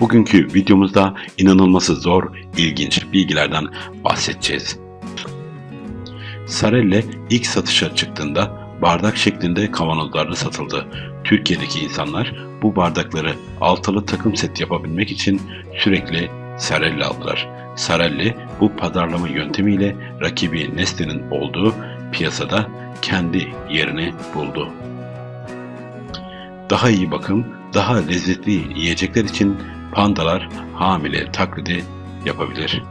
Bugünkü videomuzda inanılması zor, ilginç bilgilerden bahsedeceğiz. Sarelle ilk satışa çıktığında bardak şeklinde kavanozlarda satıldı. Türkiye'deki insanlar bu bardakları altılı takım set yapabilmek için sürekli Sarelle aldılar. Sarelle bu pazarlama yöntemiyle rakibi Nestle'nin olduğu piyasada kendi yerini buldu. Daha iyi bakım, daha lezzetli yiyecekler için pandalar hamile taklidi yapabilir.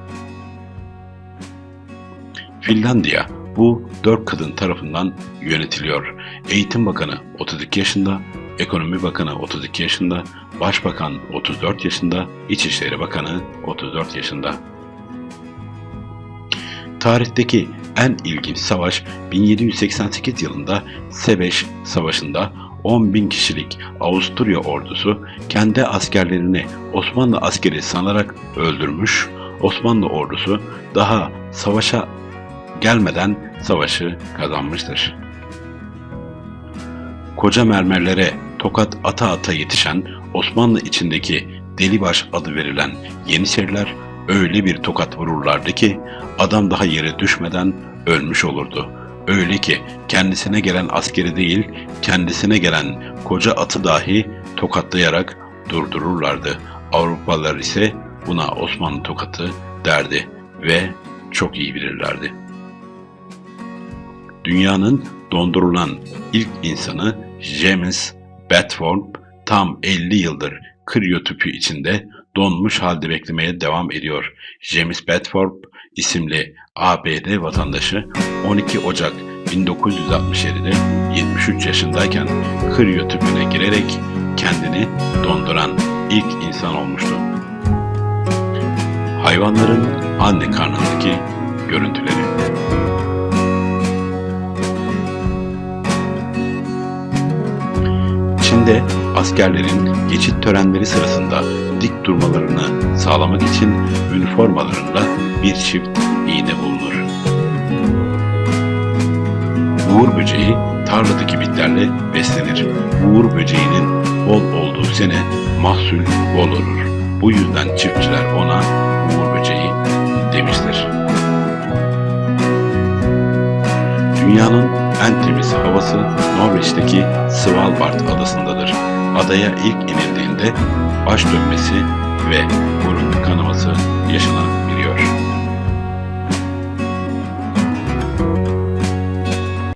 Finlandiya bu dört kadın tarafından yönetiliyor. Eğitim Bakanı 32 yaşında, Ekonomi Bakanı 32 yaşında, Başbakan 34 yaşında, İçişleri Bakanı 34 yaşında. Tarihteki en ilginç savaş 1788 yılında Sebeş Savaşı'nda 10 bin kişilik Avusturya ordusu kendi askerlerini Osmanlı askeri sanarak öldürmüş, Osmanlı ordusu daha savaşa gelmeden savaşı kazanmıştır. Koca mermerlere tokat ata ata yetişen Osmanlı içindeki Delibaş adı verilen Yeniçeriler öyle bir tokat vururlardı ki adam daha yere düşmeden ölmüş olurdu. Öyle ki kendisine gelen askeri değil, kendisine gelen koca atı dahi tokatlayarak durdururlardı. Avrupalılar ise buna Osmanlı tokatı derdi ve çok iyi bilirlerdi. Dünyanın dondurulan ilk insanı James Bedford tam 50 yıldır kriyotüpü içinde donmuş halde beklemeye devam ediyor. James Bedford isimli ABD vatandaşı 12 Ocak 1967'de 73 yaşındayken kriyotüpüne girerek kendini donduran ilk insan olmuştu. Hayvanların anne karnındaki görüntüleri. Çin'de askerlerin geçit törenleri sırasında dik durmalarını sağlamak için üniformalarında bir çift iğne bulunur. Uğur böceği tarladaki bitlerle beslenir. Uğur böceğinin bol olduğu sene mahsul bol olur. Bu yüzden çiftçiler ona uğur böceği demiştir. Dünyanın en temiz havası Norveç'teki Svalbard adasındadır. Adaya ilk inildiğinde baş dönmesi ve burun kanaması yaşanabiliyor.